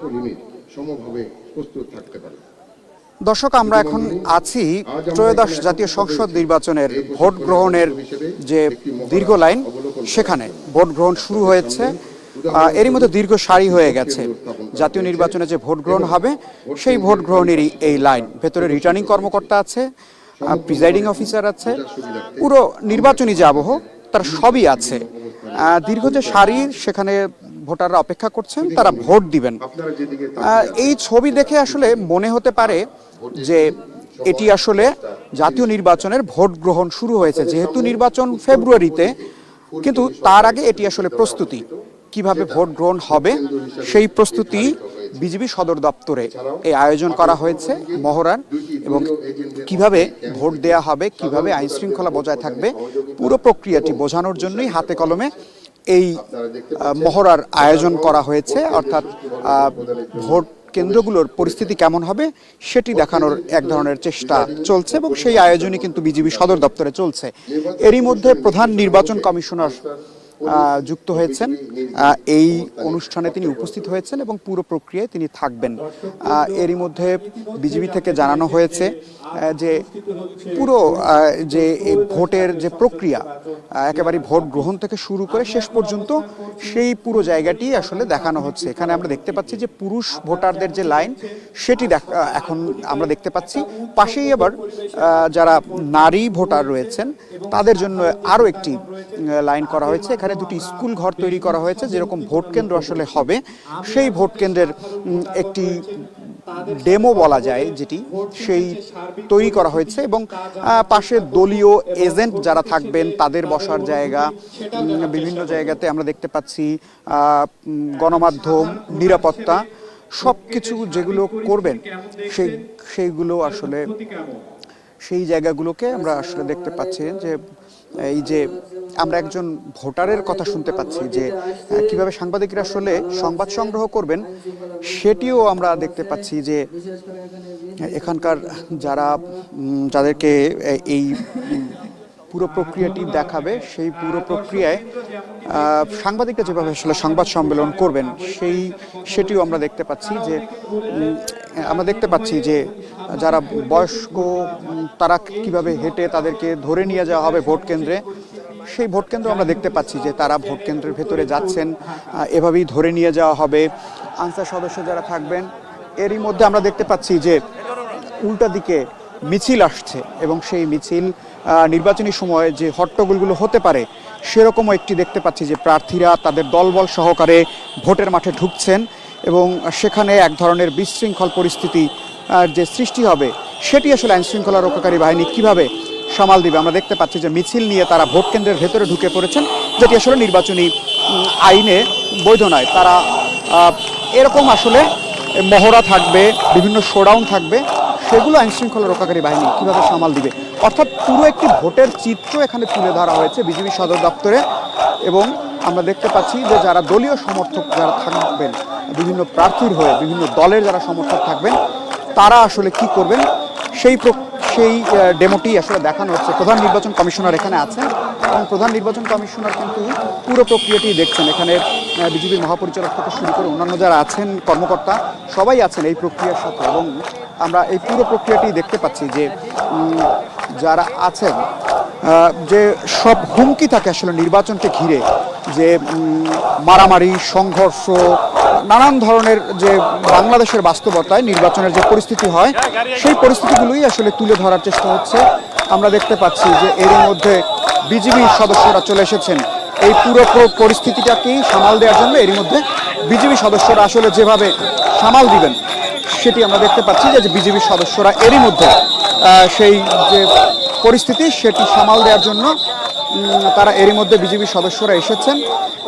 সকলেই সমভাবে প্রস্তুত থাকতে পারে। দর্শক আমরা এখন আছি ত্রয়োদশ জাতীয় সংসদ নির্বাচনের ভোট গ্রহণের যে দীর্ঘ লাইন সেখানে ভোট গ্রহণ শুরু হয়েছে। এরই মধ্যে দীর্ঘ সারি হয়ে গেছে। জাতীয় নির্বাচনে যে ভোট গ্রহণ হবে সেই ভোট গ্রহণেরই এই লাইন। ভেতরে রিটার্নিং কর্মকর্তা আছে প্রিজাইডিং অফিসার আছে। পুরো নির্বাচনী যে আবহ তার সবই আছে। দীর্ঘ যে সারি সেখানে ভোটাররা অপেক্ষা করছেন তারা ভোট দিবেন। এই ছবি দেখে আসলে মনে হতে পারে যে এটি আসলে জাতীয় নির্বাচনের ভোট গ্রহণ শুরু হয়েছে যেহেতু নির্বাচন ফেব্রুয়ারিতে কিন্তু তার আগে এটি আসলে প্রস্তুতি। কীভাবে ভোট গ্রহণ হবে সেই প্রস্তুতি বিজেপি সদর দপ্তরে এই আয়োজন করা হয়েছে মহড়ার এবং কীভাবে ভোট দেয়া হবে কীভাবে আইন শৃঙ্খলা বজায় থাকবে পুরো প্রক্রিয়াটি বোঝানোর জন্যই হাতে কলমে এই মহড়ার আয়োজন করা হয়েছে অর্থাৎ আহ, ভোট কেন্দ্রগুলোর পরিস্থিতি কেমন হবে সেটি দেখানোর এক ধরনের চেষ্টা চলছে এবং সেই আয়োজনই কিন্তু বিজিবি সদর দপ্তরে চলছে। এরই মধ্যে প্রধান নির্বাচন কমিশনার যুক্ত হয়েছেন। এই অনুষ্ঠানে তিনি উপস্থিত হয়েছেন এবং পুরো প্রক্রিয়ায় তিনি থাকবেন। এরই মধ্যে বিজেপি থেকে জানানো হয়েছে যে পুরো যে ভোটের যে প্রক্রিয়া একেবারে ভোট গ্রহণ থেকে শুরু করে শেষ পর্যন্ত সেই পুরো জায়গাটি আসলে দেখানো হচ্ছে। এখানে আমরা দেখতে পাচ্ছি যে পুরুষ ভোটারদের যে লাইন, সেটি এখন আমরা দেখতে পাচ্ছি। পাশেই আবার যারা নারী ভোটার রয়েছেন, তাদের জন্য আরও একটি লাইন করা হয়েছে। এখানে দুটি স্কুল ঘর তৈরি করা হয়েছে, যেরকম ভোট কেন্দ্র আসলে হবে। সেই ভোট কেন্দ্রের একটি ডেমো বলা যায় যেটি, সেই তৈরি করা হয়েছে এবং পাশে দলীয় এজেন্ট যারা থাকবেন, তাদের বসার জায়গা বিভিন্ন জায়গাতে আমরা দেখতে পাচ্ছি গণমাধ্যম, নিরাপত্তা সব কিছু যেগুলো করবেন, সেই, সেইগুলো আসলে, সেই জায়গাগুলোকে আমরা আসলে দেখতে পাচ্ছি যে, এই যে আমরা একজন ভোটারের কথা শুনতে পাচ্ছি যে কীভাবে সাংবাদিকরা আসলে সংবাদ সংগ্রহ করবেন, সেটিও আমরা দেখতে পাচ্ছি যে, এখানকার যারা যাদেরকে এই পুরো প্রক্রিয়াটি দেখাবে, সেই পুরো প্রক্রিয়ায় সাংবাদিকরা যেভাবে আসলে সংবাদ সম্মেলন করবেন, সেই, সেটিও আমরা দেখতে পাচ্ছি যে আমরা দেখতে পাচ্ছি যে, যারা বয়স্ক তারা কীভাবে হেঁটে তাদেরকে ধরে নিয়ে যাওয়া হবে ভোট কেন্দ্রে সেই ভোট কেন্দ্র আমরা দেখতে পাচ্ছি যে তারা ভোট কেন্দ্রের ভেতরে যাচ্ছেন এভাবেই ধরে নিয়ে যাওয়া হবে। আনসার সদস্য যারা থাকবেন, এরই মধ্যে আমরা দেখতে পাচ্ছি যে উল্টা দিকে মিছিল আসছে এবং সেই মিছিল নির্বাচনী সময়ে যে হট্টগোলগুলো হতে পারে সেরকমও একটি দেখতে পাচ্ছি যে প্রার্থীরা তাদের দলবল সহকারে ভোটের মাঠে ঢুকছেন এবং সেখানে এক ধরনের বিশৃঙ্খল পরিস্থিতি যে সৃষ্টি হবে, সেটি আসলে আইনশৃঙ্খলা রক্ষাকারী বাহিনী কীভাবে সামাল দিবে। আমরা দেখতে পাচ্ছি যে মিছিল নিয়ে তারা ভোট কেন্দ্রের ভেতরে ঢুকে পড়েছেন, যেটি আসলে নির্বাচনী আইনে বৈধ নয়। তারা এরকম আসলে মহড়া থাকবে, বিভিন্ন শোডাউন থাকবে, সেগুলো আইন শৃঙ্খলা রক্ষাকারী বাহিনী কীভাবে সামাল দিবে? অর্থাৎ পুরো একটি ভোটের চিত্র এখানে তুলে ধরা হয়েছে বিজেপি সদর দপ্তরে এবং আমরা দেখতে পাচ্ছি যে যারা দলীয় সমর্থক যারা থাকবেন, বিভিন্ন প্রার্থীর হয়ে বিভিন্ন দলের যারা সমর্থক থাকবেন, তারা আসলে কি করবেন? সেই সেই ডেমোটি আসলে দেখানো হচ্ছে। প্রধান নির্বাচন কমিশনার এখানে আছেন এবং প্রধান নির্বাচন কমিশনার কিন্তু পুরো প্রক্রিয়াটি দেখছেন। এখানে বিজেপির মহাপরিচালক থেকে শুরু করে অন্যান্য যারা আছেন, কর্মকর্তা, সবাই আছেন এই প্রক্রিয়ার সাথে এবং আমরা এই পুরো প্রক্রিয়াটি দেখতে পাচ্ছি যে যারা আছেন যে সব হুমকি থাকে আসলে নির্বাচনকে ঘিরে, যে মারামারি, সংঘর্ষ নানান ধরনের যে বাংলাদেশের বাস্তবতায় নির্বাচনের যে পরিস্থিতি হয়, সেই পরিস্থিতিগুলোই আসলে তুলে ধরার চেষ্টা হচ্ছে। আমরা দেখতে পাচ্ছি যে এর মধ্যে বিজিবি সদস্যরা চলে এসেছেন। এই পুরো পরিস্থিতিটাকেই সামাল দেওয়ার জন্য এরই মধ্যে বিজেপি সদস্যরা আসলে যেভাবে সামাল দিবেন, সেটি আমরা দেখতে পাচ্ছি যে বিজেপি সদস্যরা এরই মধ্যে সেই যে পরিস্থিতি, সেটি সামাল দেওয়ার জন্য তারা এরই মধ্যে বিজেপি সদস্যরা এসেছেন।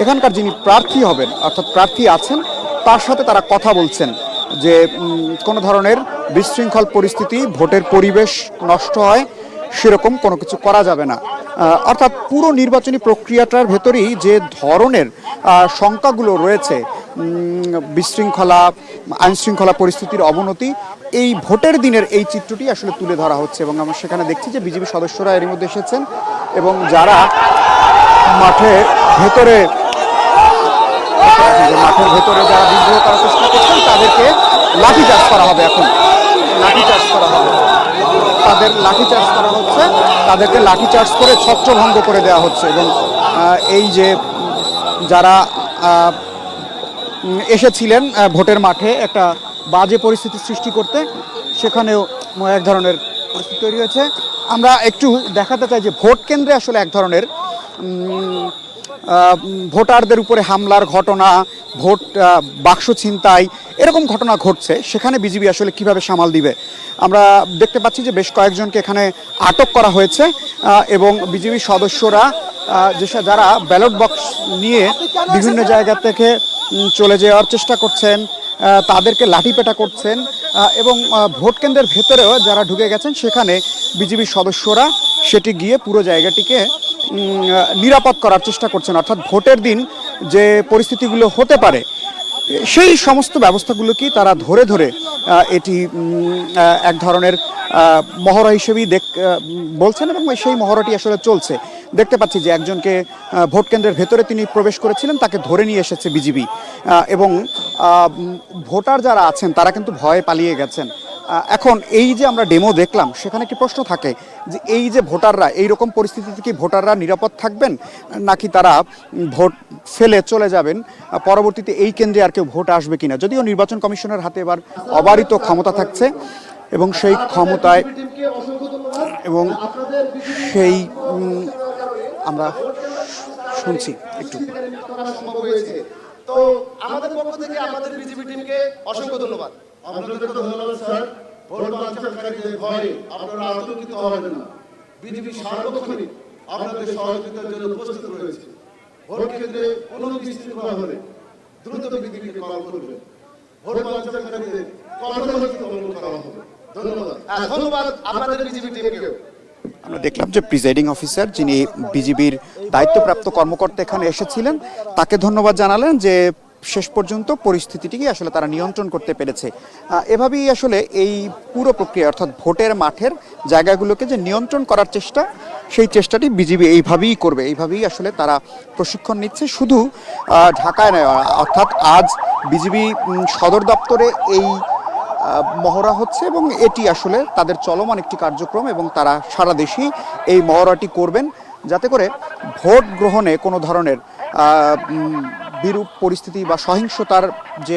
এখানকার যিনি প্রার্থী হবেন, অর্থাৎ প্রার্থী আছেন তার সাথে তারা কথা বলছেন যে কোনো ধরনের বিশৃঙ্খল পরিস্থিতি, ভোটের পরিবেশ নষ্ট হয়, সেরকম কোনো কিছু করা যাবে না। অর্থাৎ পুরো নির্বাচনী প্রক্রিয়াটার ভেতরেই যে ধরনের শঙ্কাগুলো রয়েছে বিশৃঙ্খলা, আইনশৃঙ্খলা পরিস্থিতির অবনতি, এই ভোটের দিনের এই চিত্রটি আসলে তুলে ধরা হচ্ছে এবং আমরা সেখানে দেখছি যে বিজেপি সদস্যরা এর মধ্যে এসেছেন এবং যারা মাঠে ভেতরে যে মাঠের ভেতরে যারা বিদ্রোহ করার চেষ্টা করছেন, তাদেরকে লাঠিচার্জ করা হবে এখন। লাঠিচার্জ করা হবে। তাদের লাঠি লাঠিচার্জ করা হচ্ছে। তাদেরকে লাঠি লাঠিচার্জ করে ছত্রভঙ্গ করে দেওয়া হচ্ছে এবং এই যে যারা এসেছিলেন ভোটের মাঠে একটা বাজে পরিস্থিতি সৃষ্টি করতে, সেখানেও এক ধরনের পরিস্থিতি তৈরি হয়েছে। আমরা একটু দেখাতে চাই যে ভোট কেন্দ্রে আসলে এক ধরনের ভোটারদের উপরে হামলার ঘটনা, ভোট বাক্স ছিনতাই, এরকম ঘটনা ঘটছে। সেখানে বিজিবি আসলে কীভাবে সামাল দিবে? আমরা দেখতে পাচ্ছি যে বেশ কয়েকজনকে এখানে আটক করা হয়েছে এবং বিজিবি সদস্যরা যেসব যারা ব্যালট বক্স নিয়ে বিভিন্ন জায়গা থেকে চলে যাওয়ার চেষ্টা করছেন তাদেরকে লাঠিপেটা করছেন এবং ভোট কেন্দ্রের ভেতরেও যারা ঢুকে গেছেন, সেখানে বিজেপির সদস্যরা সেটি গিয়ে পুরো জায়গাটিকে নিরাপদ করার চেষ্টা করছেন। অর্থাৎ ভোটের দিন যে পরিস্থিতিগুলো হতে পারে সেই সমস্ত ব্যবস্থাগুলোকে তারা ধরে ধরে এটি এক ধরনের মহড়া হিসেবেই দেখ বলছেন এবং সেই মহড়াটি আসলে চলছে। দেখতে পাচ্ছি যে একজনকে ভোট কেন্দ্রের ভেতরে তিনি প্রবেশ করেছিলেন, তাকে ধরে নিয়ে এসেছে বিজিবি। এবং ভোটার যারা আছেন, তারা কিন্তু ভয়ে পালিয়ে গেছেন। এখন এই যে আমরা ডেমো দেখলাম, সেখানে কি প্রশ্ন থাকে যে এই যে ভোটাররা, এই রকম পরিস্থিতিতে কি ভোটাররা নিরাপদ থাকবেন? নাকি তারা ভোট ফেলে চলে যাবেন? পরবর্তীতে এই কেন্দ্রে আর কেউ ভোট আসবে কিনা? যদিও নির্বাচন কমিশনের হাতে এবার অবারিত ক্ষমতা থাকছে এবং সেই ক্ষমতায় এবং সেই আমরা শুনছি একটু। তো আমাদের পক্ষ থেকে আমাদের বিজেপি টিমকে অসংখ্য ধন্যবাদ। আপনাদেরকে ধন্যবাদ স্যার। ভোট ভয়ে আপনারা আতঙ্কিত হবেন না। বিজেপি সার্বক্ষণিক আপনাদের সহযোগিতার জন্য প্রস্তুত রয়েছে। ভোট কেন্দ্রে কোনো বিশৃঙ্খলা হলে দ্রুত বিজেপিকে কল করবেন। ভোট কঠোরভাবে দমন করা হবে। ধন্যবাদ। ধন্যবাদ আপনাদের বিজেপি টিমকেও। আমরা দেখলাম যে প্রিজাইডিং অফিসার যিনি বিজিবির দায়িত্বপ্রাপ্ত কর্মকর্তা এখানে এসেছিলেন তাকে ধন্যবাদ জানালেন যে শেষ পর্যন্ত পরিস্থিতিটিকে আসলে তারা নিয়ন্ত্রণ করতে পেরেছে। এভাবেই আসলে এই পুরো প্রক্রিয়া অর্থাৎ ভোটের মাঠের জায়গাগুলোকে যে নিয়ন্ত্রণ করার চেষ্টা, সেই চেষ্টাটি বিজিবি এইভাবেই করবে। এইভাবেই আসলে তারা প্রশিক্ষণ নিচ্ছে। শুধু ঢাকায় নয়, অর্থাৎ আজ বিজিবি সদর দপ্তরে এই মহড়া হচ্ছে এবং এটি আসলে তাদের চলমান একটি কার্যক্রম এবং তারা সারা দেশেই এই মহড়াটি করবেন। যাতে করে ভোট গ্রহণে কোনো ধরনের বিরূপ পরিস্থিতি বা সহিংসতার যে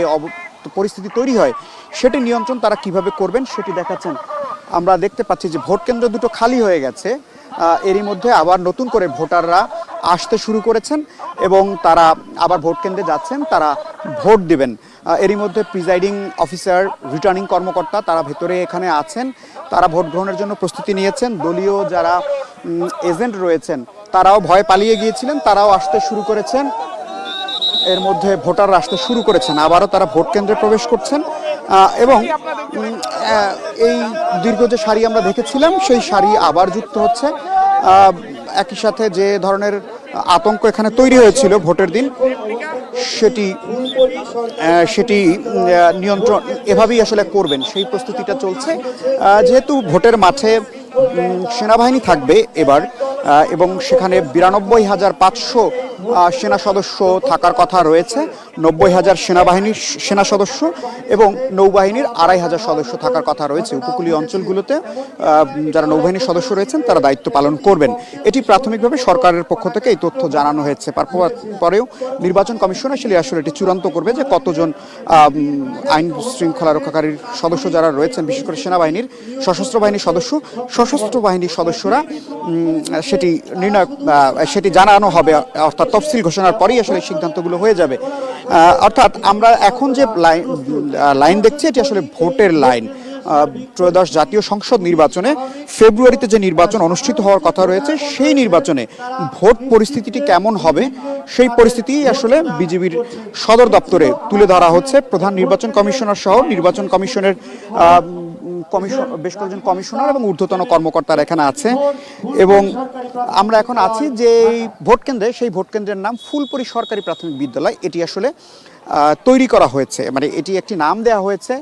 পরিস্থিতি তৈরি হয়, সেটি নিয়ন্ত্রণ তারা কীভাবে করবেন সেটি দেখাচ্ছেন। আমরা দেখতে পাচ্ছি যে ভোট কেন্দ্র দুটো খালি হয়ে গেছে। এরই মধ্যে আবার নতুন করে ভোটাররা আসতে শুরু করেছেন এবং তারা আবার ভোট কেন্দ্রে যাচ্ছেন, তারা ভোট দিবেন। এরই মধ্যে প্রিজাইডিং অফিসার, রিটার্নিং কর্মকর্তা তারা ভেতরে এখানে আছেন। তারা ভোট গ্রহণের জন্য প্রস্তুতি নিয়েছেন। দলীয় যারা এজেন্ট রয়েছেন, তারাও ভয় পালিয়ে গিয়েছিলেন, তারাও আসতে শুরু করেছেন। এর মধ্যে ভোটার আসতে শুরু করেছেন। আবারও তারা ভোট কেন্দ্রে প্রবেশ করছেন। এবং এই দীর্ঘ যে সারি আমরা দেখেছিলাম, সেই সারি আবার যুক্ত হচ্ছে। একই সাথে যে ধরনের আতঙ্ক এখানে তৈরি হয়েছিল ভোটের দিন, সেটি সেটি নিয়ন্ত্রণ এভাবেই আসলে করবেন। সেই প্রস্তুতিটা চলছে। যেহেতু ভোটের মাঠে সেনাবাহিনী থাকবে এবার এবং সেখানে বিরানব্বই হাজার পাঁচশো সেনা সদস্য থাকার কথা রয়েছে। নব্বই হাজার সেনাবাহিনীর সেনা সদস্য এবং নৌবাহিনীর আড়াই হাজার সদস্য থাকার কথা রয়েছে উপকূলীয় অঞ্চলগুলোতে। যারা নৌবাহিনীর সদস্য রয়েছেন, তারা দায়িত্ব পালন করবেন। এটি প্রাথমিকভাবে সরকারের পক্ষ থেকে এই তথ্য জানানো হয়েছে। পার- পরেও নির্বাচন কমিশন আসলে আসলে এটি চূড়ান্ত করবে যে কতজন আইন শৃঙ্খলা রক্ষাকারীর সদস্য যারা রয়েছেন, বিশেষ করে সেনাবাহিনীর সশস্ত্র বাহিনীর সদস্য, সশস্ত্র বাহিনীর সদস্যরা সেটি নির্ণয় সেটি জানানো হবে, অর্থাৎ তফসিল ঘোষণার পরেই আসলে সিদ্ধান্তগুলো হয়ে যাবে। অর্থাৎ আমরা এখন যে লাইন লাইন দেখছি, এটি আসলে ভোটের লাইন। ত্রয়োদশ জাতীয় সংসদ নির্বাচনে ফেব্রুয়ারিতে যে নির্বাচন অনুষ্ঠিত হওয়ার কথা রয়েছে, সেই নির্বাচনে ভোট পরিস্থিতিটি কেমন হবে, সেই পরিস্থিতি আসলে বিজেপির সদর দপ্তরে তুলে ধরা হচ্ছে। প্রধান নির্বাচন কমিশনার সহ নির্বাচন কমিশনের কমিশন বেশ কয়েকজন কমিশনার এবং ঊর্ধ্বতন কর্মকর্তারা এখানে আছে। এবং আমরা এখন আছি যে ভোট কেন্দ্রে, সেই ভোট কেন্দ্রের নাম ফুলপুরি সরকারি প্রাথমিক বিদ্যালয়। এটি আসলে তৈরি করা হয়েছে। মানে এটি একটি নাম দেওয়া হয়েছে।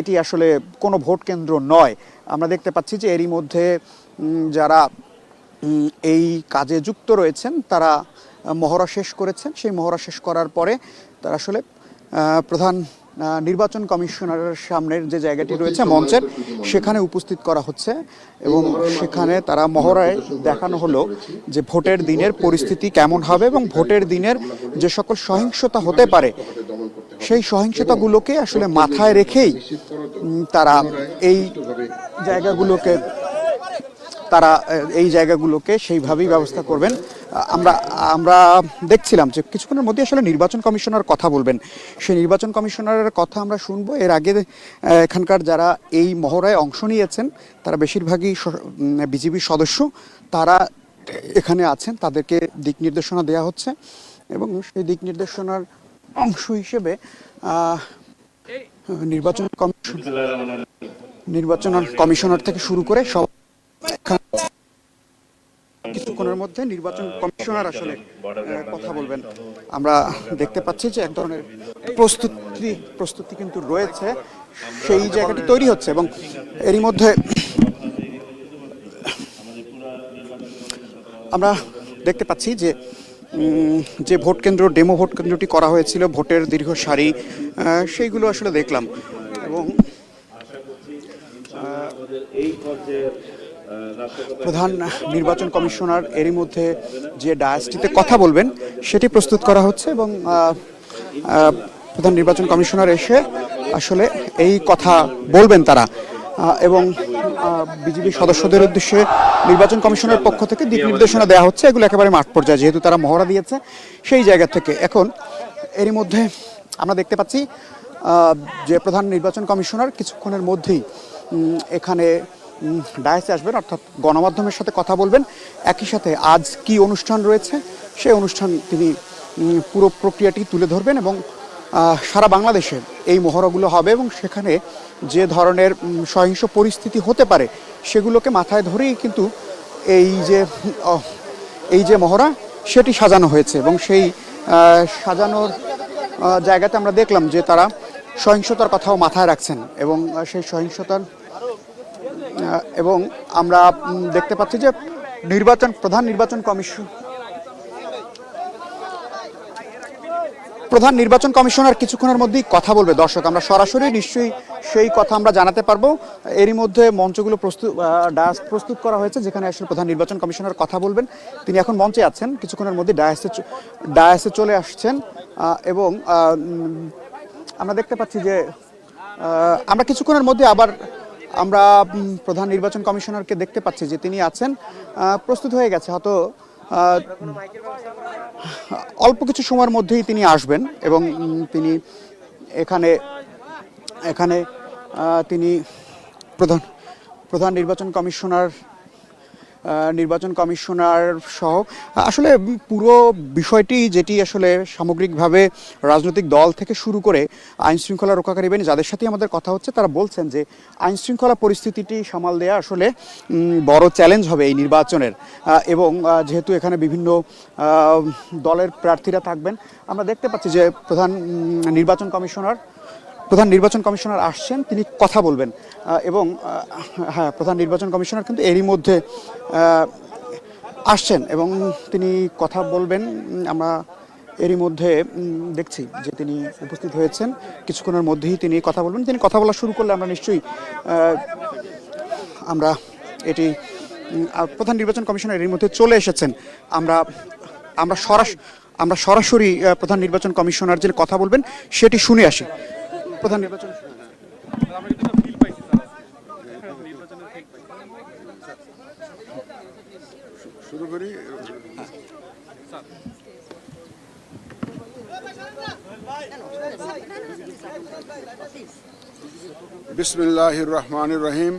এটি আসলে কোনো ভোট কেন্দ্র নয়। আমরা দেখতে পাচ্ছি যে এরই মধ্যে যারা এই কাজে যুক্ত রয়েছেন, তারা মহড়া শেষ করেছেন। সেই মহড়া শেষ করার পরে তারা আসলে প্রধান নির্বাচন কমিশনারের সামনের যে জায়গাটি রয়েছে মঞ্চের সেখানে উপস্থিত করা হচ্ছে এবং সেখানে তারা মহড়ায় দেখানো হলো যে ভোটের দিনের পরিস্থিতি কেমন হবে এবং ভোটের দিনের যে সকল সহিংসতা হতে পারে সেই সহিংসতাগুলোকে আসলে মাথায় রেখেই তারা এই জায়গাগুলোকে তারা এই জায়গাগুলোকে সেইভাবেই ব্যবস্থা করবেন। আমরা আমরা দেখছিলাম যে কিছুক্ষণের মধ্যে আসলে নির্বাচন কমিশনার কথা বলবেন। সেই নির্বাচন কমিশনারের কথা আমরা শুনব। এর আগে এখানকার যারা এই মহড়ায় অংশ নিয়েছেন, তারা বেশিরভাগই বিজেপির সদস্য। তারা এখানে আছেন, তাদেরকে দিক নির্দেশনা দেওয়া হচ্ছে এবং সেই দিক নির্দেশনার অংশ হিসেবে নির্বাচন কমিশন, নির্বাচন কমিশনার থেকে শুরু করে সব কিছুক্ষণের মধ্যে নির্বাচন কমিশনার আসলে কথা বলবেন। আমরা দেখতে পাচ্ছি যে এক ধরনের প্রস্তুতি প্রস্তুতি কিন্তু রয়েছে। সেই জায়গাটি তৈরি হচ্ছে এবং এরই মধ্যে আমরা দেখতে পাচ্ছি যে যে ভোট কেন্দ্র, ডেমো ভোট কেন্দ্রটি করা হয়েছিল, ভোটের দীর্ঘ সারি সেইগুলো আসলে দেখলাম। এবং প্রধান নির্বাচন কমিশনার এরই মধ্যে যে ডায়াসটিতে কথা বলবেন, সেটি প্রস্তুত করা হচ্ছে এবং প্রধান নির্বাচন কমিশনার এসে আসলে এই কথা বলবেন তারা। এবং বিজেপি সদস্যদের উদ্দেশ্যে নির্বাচন কমিশনের পক্ষ থেকে দিক নির্দেশনা দেওয়া হচ্ছে, এগুলো একেবারে মাঠ পর্যায়ে, যেহেতু তারা মহড়া দিয়েছে সেই জায়গা থেকে। এখন এরই মধ্যে আমরা দেখতে পাচ্ছি যে প্রধান নির্বাচন কমিশনার কিছুক্ষণের মধ্যেই এখানে ডায়াসে আসবেন, অর্থাৎ গণমাধ্যমের সাথে কথা বলবেন। একই সাথে আজ কি অনুষ্ঠান রয়েছে, সেই অনুষ্ঠান তিনি পুরো প্রক্রিয়াটি তুলে ধরবেন এবং সারা বাংলাদেশে এই মহড়াগুলো হবে এবং সেখানে যে ধরনের সহিংস পরিস্থিতি হতে পারে সেগুলোকে মাথায় ধরেই কিন্তু এই যে এই যে মহড়া, সেটি সাজানো হয়েছে এবং সেই সাজানোর জায়গাতে আমরা দেখলাম যে তারা সহিংসতার কথাও মাথায় রাখছেন এবং সেই সহিংসতার এবং আমরা দেখতে পাচ্ছি যে নির্বাচন, প্রধান নির্বাচন কমিশন, প্রধান নির্বাচন কমিশনার কিছুক্ষণের মধ্যেই কথা বলবে। দর্শক, আমরা সরাসরি নিশ্চয়ই সেই কথা আমরা জানাতে পারব। এরই মধ্যে মঞ্চগুলো প্রস্তুত ডায়াস প্রস্তুত করা হয়েছে, যেখানে আসলে প্রধান নির্বাচন কমিশনার কথা বলবেন। তিনি এখন মঞ্চে আছেন, কিছুক্ষণের মধ্যে ডায়াসে ডায়াসে চলে আসছেন এবং আমরা দেখতে পাচ্ছি যে আমরা কিছুক্ষণের মধ্যে আবার আমরা প্রধান নির্বাচন কমিশনারকে দেখতে পাচ্ছি যে তিনি আছেন প্রস্তুত হয়ে গেছে, হয়তো অল্প কিছু সময়ের মধ্যেই তিনি আসবেন এবং তিনি এখানে এখানে তিনি প্রধান প্রধান নির্বাচন কমিশনার নির্বাচন কমিশনার সহ। আসলে পুরো বিষয়টি যেটি আসলে সামগ্রিকভাবে রাজনৈতিক দল থেকে শুরু করে আইন শৃঙ্খলা রক্ষাকারী বাহিনী যাদের সাথে আমাদের কথা হচ্ছে, তারা বলছেন যে আইন শৃঙ্খলা পরিস্থিতিটি সামাল দেওয়া আসলে বড় চ্যালেঞ্জ হবে এই নির্বাচনের। এবং যেহেতু এখানে বিভিন্ন দলের প্রার্থীরা থাকবেন, আমরা দেখতে পাচ্ছি যে প্রধান নির্বাচন কমিশনার প্রধান নির্বাচন কমিশনার আসছেন, তিনি কথা বলবেন। এবং হ্যাঁ প্রধান নির্বাচন কমিশনার কিন্তু এরই মধ্যে আসছেন এবং তিনি কথা বলবেন। আমরা এরই মধ্যে দেখছি যে তিনি উপস্থিত হয়েছেন। কিছুক্ষণের মধ্যেই তিনি কথা বলবেন। তিনি কথা বলা শুরু করলে আমরা নিশ্চয়ই আমরা এটি প্রধান নির্বাচন কমিশনার এর মধ্যে চলে এসেছেন। আমরা আমরা সরাস, আমরা সরাসরি প্রধান নির্বাচন কমিশনার যে কথা বলবেন, সেটি শুনে আসি। প্রধান নির্বাচন। শুরু করি। বিসমিল্লাহির রহমানির রহিম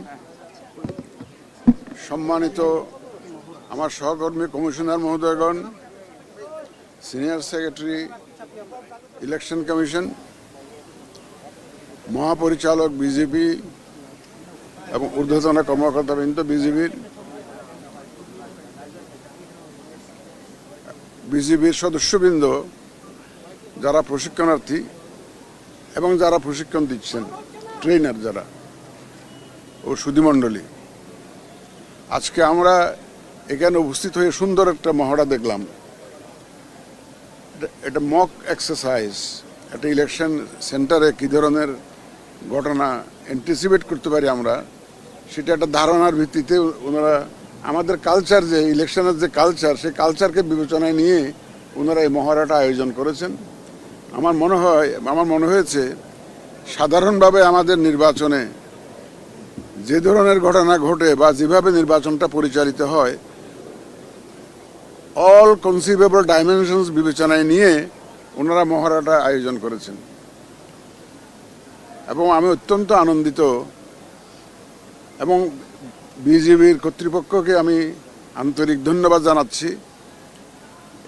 সম্মানিত আমার সহকর্মী কমিশনার মহোদয়গণ, সিনিয়র সেক্রেটারি, ইলেকশন কমিশন মহাপরিচালক বিজেপি এবং ঊর্ধ্বতন কর্মকর্তাবৃন্দ বিজেপির বিজিবির সদস্যবৃন্দ যারা প্রশিক্ষণার্থী এবং যারা প্রশিক্ষণ দিচ্ছেন ট্রেনার যারা ও সুধীমণ্ডলী আজকে আমরা এখানে উপস্থিত হয়ে সুন্দর একটা মহড়া দেখলাম। এটা মক এক্সারসাইজ একটা ইলেকশন সেন্টারে কী ধরনের ঘটনা অ্যান্টিসিপেট করতে পারি আমরা, সেটা একটা ধারণার ভিত্তিতে ওনারা আমাদের কালচার যে ইলেকশনের যে কালচার সেই কালচারকে বিবেচনায় নিয়ে ওনারা এই মহড়াটা আয়োজন করেছেন। আমার মনে হয়, আমার মনে হয়েছে, সাধারণভাবে আমাদের নির্বাচনে যে ধরনের ঘটনা ঘটে বা যেভাবে নির্বাচনটা পরিচালিত হয় অল কনসিভেবল ডাইমেনশনস বিবেচনায় নিয়ে ওনারা মহড়াটা আয়োজন করেছেন। এবং আমি অত্যন্ত আনন্দিত এবং বিজেপির কর্তৃপক্ষকে আমি আন্তরিক ধন্যবাদ জানাচ্ছি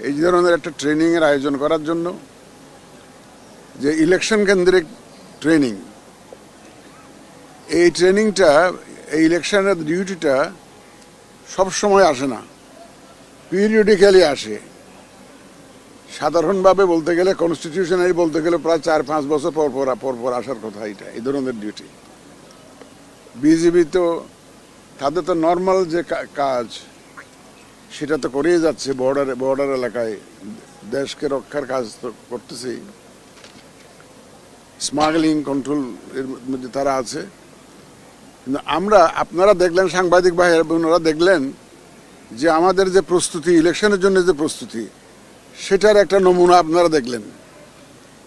এই ধরনের একটা ট্রেনিংয়ের আয়োজন করার জন্য যে ইলেকশন কেন্দ্রিক ট্রেনিং। এই ট্রেনিংটা, এই ইলেকশনের ডিউটিটা সব সময় আসে না, পিরিয়ডিক্যালি আসে। সাধারণভাবে বলতে গেলে কনস্টিটিউশনারি বলতে গেলে প্রায় চার, পাঁচ বছর পর পর পর পর আসার কথা এটা এই ধরনের ডিউটি বিজেপি তো, তাদের তো নর্মাল যে কাজ, সেটা তো করেই যাচ্ছে বর্ডার বর্ডার এলাকায়। দেশকে রক্ষার কাজ তো করতেছেই স্মাগলিং কন্ট্রোল এর মধ্যে তারা আছে। কিন্তু আমরা, আপনারা দেখলেন, সাংবাদিক ভাই বোনেরা দেখলেন যে আমাদের যে প্রস্তুতি ইলেকশনের জন্য যে প্রস্তুতি সেটার একটা নমুনা আপনারা দেখলেন।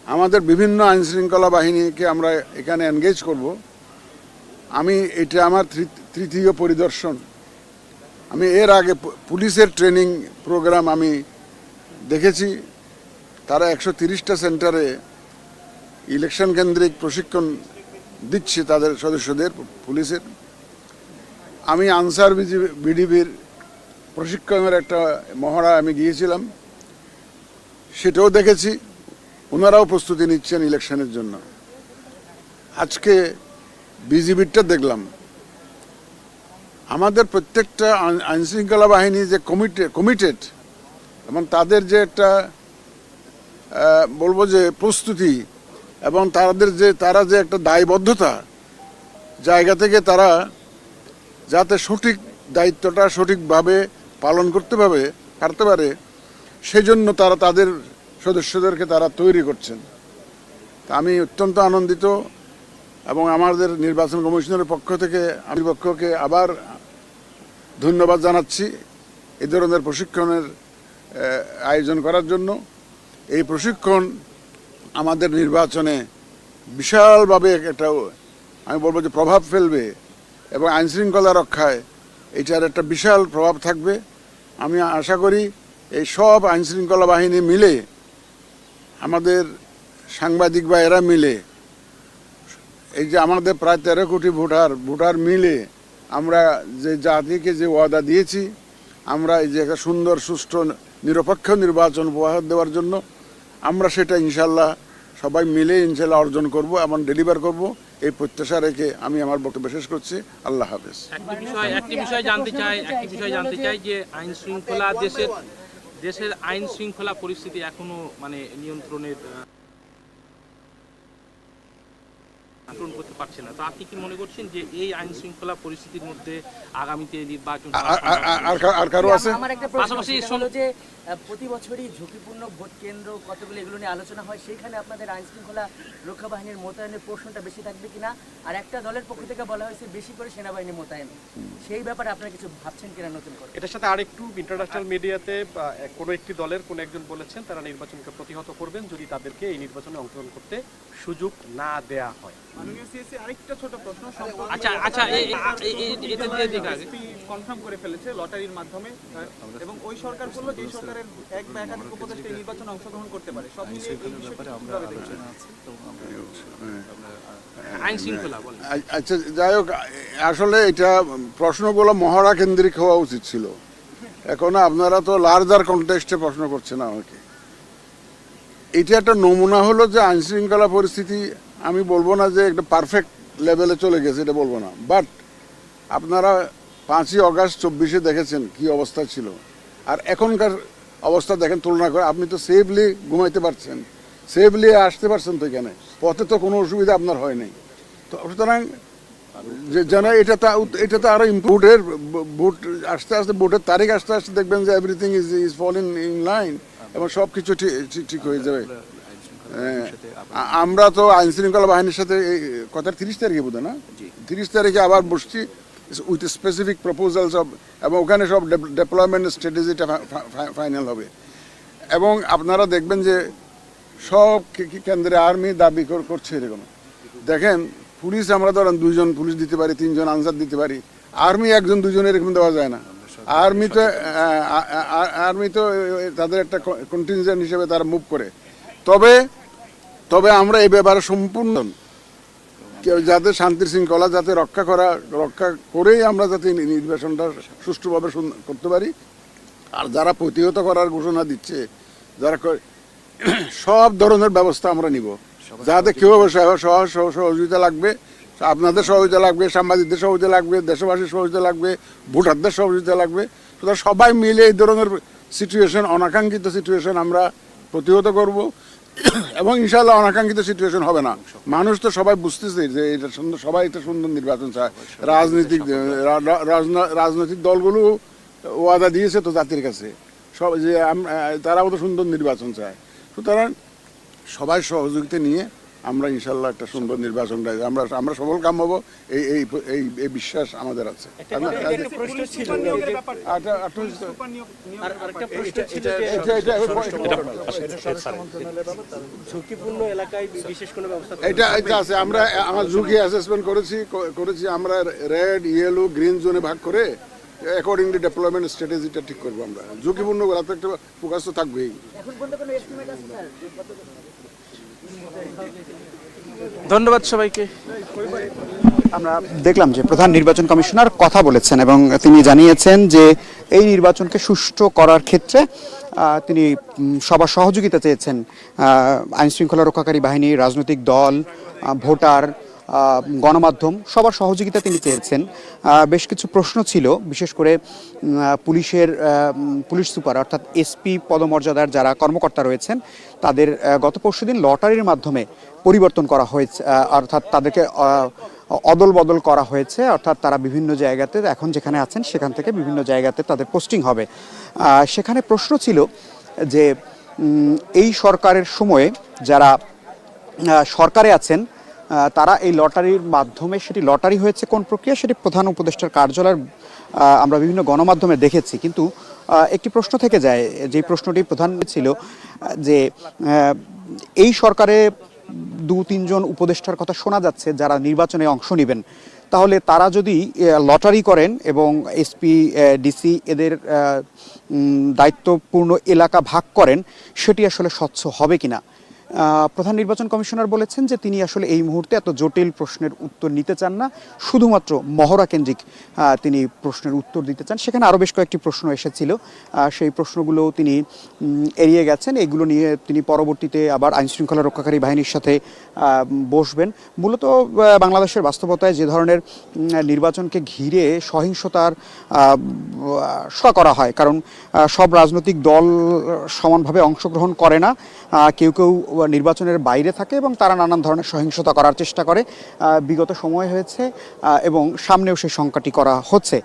আমাদের বিভিন্ন আইন শৃঙ্খলা বাহিনীকে আমরা এখানে এনগেজ করব। আমি এটা আমার তৃতীয় পরিদর্শন। আমি এর আগে পুলিশের ট্রেনিং প্রোগ্রাম আমি দেখেছি। তারা একশো তিরিশটা সেন্টারে ইলেকশন কেন্দ্রিক প্রশিক্ষণ দিচ্ছে তাদের সদস্যদের পুলিশের। আমি আনসার বিডিবির প্রশিক্ষণের একটা মহড়া আমি গিয়েছিলাম। সেটাও দেখেছি। ওনারাও প্রস্তুতি নিচ্ছেন ইলেকশনের জন্য। আজকে বিজিবিরটা দেখলাম। আমাদের প্রত্যেকটা আইনশৃঙ্খলা বাহিনী যে কমিটে কমিটেড এবং তাদের যে একটা বলব যে প্রস্তুতি, এবং তাদের যে তারা যে একটা দায়বদ্ধতা, জায়গা থেকে তারা যাতে সঠিক দায়িত্বটা সঠিকভাবে পালন করতে পারে পারতে পারে সেজন্য তারা তাদের সদস্যদেরকে তারা তৈরি করছেন। আমি অত্যন্ত আনন্দিত এবং আমাদের নির্বাচন কমিশনের পক্ষ থেকে আমি পক্ষকে আবার ধন্যবাদ জানাচ্ছি এই ধরনের প্রশিক্ষণের আয়োজন করার জন্য। এই প্রশিক্ষণ আমাদের নির্বাচনে বিশালভাবে একটা, আমি বলব যে প্রভাব ফেলবে এবং আইনশৃঙ্খলা রক্ষায় এটার একটা বিশাল প্রভাব থাকবে। আমি আশা করি এই সব আইন শৃঙ্খলা বাহিনী মিলে, আমাদের সাংবাদিক বা এরা মিলে, এই যে আমাদের প্রায় তেরো কোটি ভোটার ভোটার মিলে আমরা যে জাতিকে যে ওয়াদা দিয়েছি, আমরা এই যে একটা সুন্দর, সুষ্ঠু, নিরপেক্ষ নির্বাচন উপহার দেওয়ার জন্য আমরা সেটা ইনশাল্লাহ সবাই মিলে ইনশাল্লাহ অর্জন করব এবং ডেলিভার করব। এই প্রত্যাশা রেখে আমি আমার বক্তব্য শেষ করছি। আল্লাহ হাফেজ। একটি বিষয় জানতে চাই, একটি বিষয় জানতে চাই যে আইন শৃঙ্খলা দেশের দেশের আইন শৃঙ্খলা পরিস্থিতি এখনও মানে নিয়ন্ত্রণের আহ, করতে পারছে না। তো আপনি কি মনে করছেন যে এই আইন শৃঙ্খলা পরিস্থিতির মধ্যে আগামীতে নির্বাচন আর- কারও আছে? আমার একটা প্রশ্ন হলো যে প্রতি বছরই ঝুঁকিপূর্ণ ভোট কেন্দ্র কতগুলো এগুলো নিয়ে আলোচনা হয় সেইখানে আপনাদের আইন শৃঙ্খলা রক্ষা বাহিনীর মোতায়েনের প্রশ্নটা বেশি থাকবে কিনা? আর একটা দলের পক্ষ থেকে বলা হয়েছে বেশি করে সেনাবাহিনী মোতায়েন। সেই ব্যাপারে আপনারা কিছু ভাবছেন কিনা নতুন করে? এটার সাথে আরেকটু ইন্টারন্যাশনাল মিডিয়াতে কোনো একটি দলের কোনো একজন বলেছেন তারা নির্বাচনকে প্রতিহত করবেন যদি তাদেরকে এই নির্বাচনে অংশগ্রহণ করতে সুযোগ না দেয়া হয়। আরেকটা ছোট প্রশ্ন আচ্ছা আচ্ছা এ- এ- এ- এ- এটা দিয়ে দিক আগে। কনফার্ম করে ফেলেছে লটারির মাধ্যমে। এবং ওই সরকার বলল যে সরকারের এক বা একাধিক উপদেষ্টা নির্বাচনে অংশগ্রহণ করতে পারে। সব মিলিয়ে এই বিষয়টি কীভাবে দেখছেন আইন শৃঙ্খলা আচ্ছা যাই হোক আসলে এটা প্রশ্নগুলো মহড়া কেন্দ্রিক হওয়া উচিত ছিল। এখন আপনারা তো লার্জার কন্টেক্সটে প্রশ্ন করছেন আমাকে। এটা একটা নমুনা হলো যে আইনশৃঙ্খলা পরিস্থিতি আমি বলব না যে একটা পারফেক্ট লেভেলে চলে গেছে, এটা বলব না। বাট আপনারা পাঁচই অগাস্ট চব্বিশে দেখেছেন কি অবস্থা ছিল। আর এখনকার অবস্থা দেখেন, তুলনা করে আপনি তো সেফলি ঘুমাইতে পারছেন। সেফলি আসতে পারছেন তো এখানে। পথে তো কোনো অসুবিধা আপনার হয় নাই। তো সুতরাং যে যেন এটা তো এটা তো আরও ভোটের ভোট আস্তে আস্তে, ভোটের তারিখ আস্তে আস্তে দেখবেন যে everything is is fall in in line এবং সব কিছু ঠিক- হয়ে যাবে। আমরা তো আইন শৃঙ্খলা বাহিনীর সাথে কথা তিরিশ তারিখে বোধ না? তিরিশ তারিখে আবার বসছি উইথ স্পেসিফিক প্রপোজাল সব এবং ওখানে সব ডেভেলপমেন্ট স্ট্র্যাটেজিটা ফাইনাল হবে। এবং আপনারা দেখবেন যে সব কেন্দ্রে আর্মি দাবি কর- করছে এরকম। দেখেন পুলিশ আমরা ধরেন দুইজন পুলিশ দিতে পারি তিনজন আনসার দিতে পারি। আর্মি একজন দুজন এরকম দেওয়া যায় না। আর্মি তো আর্মি তো তাদের একটা কন্টিনজেন্ট হিসেবে তারা মুভ করে। তবে তবে আমরা এই ব্যাপারে সম্পূর্ণ যাতে শান্তির শৃঙ্খলা যাতে রক্ষা করা, রক্ষা করেই আমরা যাতে নির্বাচনটা সুষ্ঠুভাবে করতে পারি। আর যারা প্রতিহত করার ঘোষণা দিচ্ছে, যারা সব ধরনের ব্যবস্থা আমরা নিব। যাতে কেউ সহ- সহ- সহ- সহযোগিতা লাগবে, আপনাদের সহযোগিতা লাগবে, সাংবাদিকদের সহযোগিতা লাগবে, দেশবাসীর সহযোগিতা লাগবে, ভোটারদের সহযোগিতা লাগবে। সুতরাং সবাই মিলে এই ধরনের সিচুয়েশন অনাকাঙ্ক্ষিত সিচুয়েশন আমরা প্রতিহত করব। এবং ইনশাল্লাহ অনাকাঙ্ক্ষিত সিচুয়েশন হবে না। মানুষ তো সবাই বুঝতেছে যে এটা সুন্দর, সবাই এটা সুন্দর নির্বাচন চায়। রাজনৈতিক রাজনৈতিক দলগুলো ওয়াদা দিয়েছে তো জাতির কাছে। সব যে তারাও তো সুন্দর নির্বাচন চায়। সুতরাং সবাই সহযোগিতা নিয়ে আমরা ইনশাল্লাহ একটা সুন্দর নির্বাচন। আমরা আমরা সফল কাম হব এই এই এই এই বিশ্বাস আমাদের আছে আচ্ছা, আচ্ছা, এটা এটা আছে আমরা আমার ঝুঁকি অ্যাসেসমেন্ট করেছি করেছি আমরা রেড ইয়েলো গ্রিন জোনে ভাগ করে অ্যাকর্ডিংলি ডেভেলপমেন্ট স্ট্র্যাটেজিটা ঠিক করব আমরা ঝুঁকিপূর্ণ রাতে একটা ফোকাস তো থাকবেই ধন্যবাদ সবাইকে। আমরা দেখলাম যে প্রধান নির্বাচন কমিশনার কথা বলেছেন এবং তিনি জানিয়েছেন যে এই নির্বাচনকে সুষ্ঠু করার ক্ষেত্রে তিনি সবার সহযোগিতা চেয়েছেন আইনশৃঙ্খলা রক্ষাকারী বাহিনী, রাজনৈতিক দল ভোটার গণমাধ্যম সবার সহযোগিতা তিনি চেয়েছেন বেশ কিছু প্রশ্ন ছিল, বিশেষ করে পুলিশের পুলিশ সুপার অর্থাৎ এসপি পদমর্যাদার যারা কর্মকর্তা রয়েছেন, তাদের গত পরশুদিন লটারির মাধ্যমে পরিবর্তন করা হয়েছে অর্থাৎ তাদেরকে অদল বদল করা হয়েছে, অর্থাৎ তারা বিভিন্ন জায়গাতে এখন যেখানে আছেন, সেখান থেকে বিভিন্ন জায়গাতে তাদের পোস্টিং হবে। সেখানে প্রশ্ন ছিল যে এই সরকারের সময়ে যারা সরকারে আছেন তারা এই লটারির মাধ্যমে সেটি লটারি হয়েছে কোন প্রক্রিয়া? সেটি প্রধান উপদেষ্টার কার্যালয়ের আমরা বিভিন্ন গণমাধ্যমে দেখেছি। কিন্তু একটি প্রশ্ন থেকে যায়, যে প্রশ্নটি প্রধান ছিল যে এই সরকারে দু তিনজন উপদেষ্টার কথা শোনা যাচ্ছে যারা নির্বাচনে অংশ নেবেন। তাহলে তারা যদি লটারি করেন এবং এসপি ডিসি এদের দায়িত্বপূর্ণ এলাকা ভাগ করেন, সেটি আসলে স্বচ্ছ হবে কিনা? প্রধান নির্বাচন কমিশনার বলেছেন যে তিনি আসলে এই মুহূর্তে এত জটিল প্রশ্নের উত্তর নিতে চান না। শুধুমাত্র মহড়া কেন্দ্রিক তিনি প্রশ্নের উত্তর দিতে চান। সেখানে আরও বেশ কয়েকটি প্রশ্ন এসেছিল। সেই প্রশ্নগুলো তিনি এড়িয়ে গেছেন। এগুলো নিয়ে তিনি পরবর্তীতে আবার আইন শৃঙ্খলা রক্ষাকারী বাহিনীর সাথে বসবেন। মূলত বাংলাদেশের বাস্তবতায় যে ধরনের নির্বাচনকে ঘিরে সহিংসতার করা হয়। কারণ সব রাজনৈতিক দল সমানভাবে অংশগ্রহণ করে না। কেউ কেউ নির্বাচনের বাইরে থাকে এবং তারা নানান ধরনের সহিংসতা করার চেষ্টা করে। বিগত সময় হয়েছে এবং সামনেও সেই সংখ্যাটি করা হচ্ছে।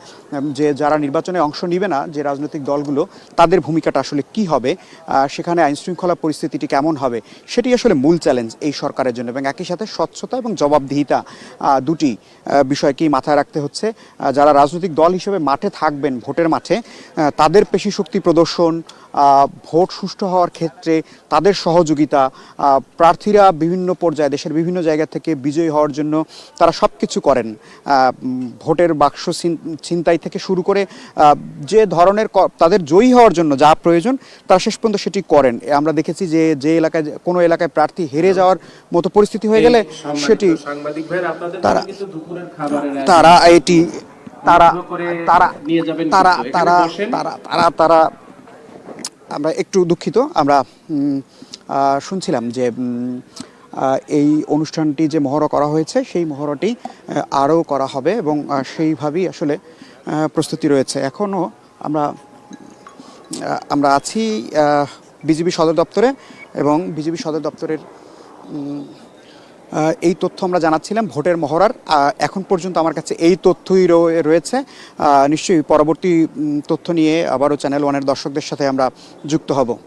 যে যারা নির্বাচনে অংশ নিবে না, যে রাজনৈতিক দলগুলো, তাদের ভূমিকাটা আসলে কি হবে? সেখানে আইন শৃঙ্খলা পরিস্থিতিটি কেমন হবে? সেটি আসলে মূল চ্যালেঞ্জ এই সরকারের জন্য, এবং একই সাথে স্বচ্ছতা এবং জবাবদিহিতা দুটি বিষয়কেই মাথায় রাখতে হচ্ছে। যারা রাজনৈতিক দল হিসেবে মাঠে থাকবেন, ভোটের মাঠে তাদের পেশি শক্তি প্রদর্শন ভোট সুষ্ঠু হওয়ার ক্ষেত্রে তাদের সহযোগিতা প্রার্থীরা বিভিন্ন পর্যায়ে দেশের বিভিন্ন জায়গা থেকে বিজয়ী হওয়ার জন্য তারা সব কিছু করেন ভোটের বাক্স ছিন- ছিনতাই থেকে শুরু করে যে ধরনের তাদের জয়ী হওয়ার জন্য যা প্রয়োজন তারা শেষ পর্যন্ত সেটি করেন। আমরা দেখেছি যে যে এলাকায় কোনো এলাকায় প্রার্থী হেরে যাওয়ার মতো পরিস্থিতি হয়ে গেলে সেটি তারা-। তারা এটি তারা তারা তারা তারা তারা তারা তারা আমরা একটু দুঃখিত, আমরা শুনছিলাম যে এই অনুষ্ঠানটি যে মহড়া করা হয়েছে, সেই মহড়াটি আরও করা হবে এবং সেইভাবেই আসলে প্রস্তুতি রয়েছে। এখনও আমরা আমরা আছি বিজেপি সদর দপ্তরে এবং বিজেপি সদর দপ্তরের এই তথ্য আমরা জানাচ্ছিলাম ভোটের মহড়ার। এখন পর্যন্ত আমার কাছে এই তথ্যই রয়ে- রয়েছে। নিশ্চয়ই পরবর্তী তথ্য নিয়ে আবারও চ্যানেল ওয়ানের দর্শকদের সাথে আমরা যুক্ত হব।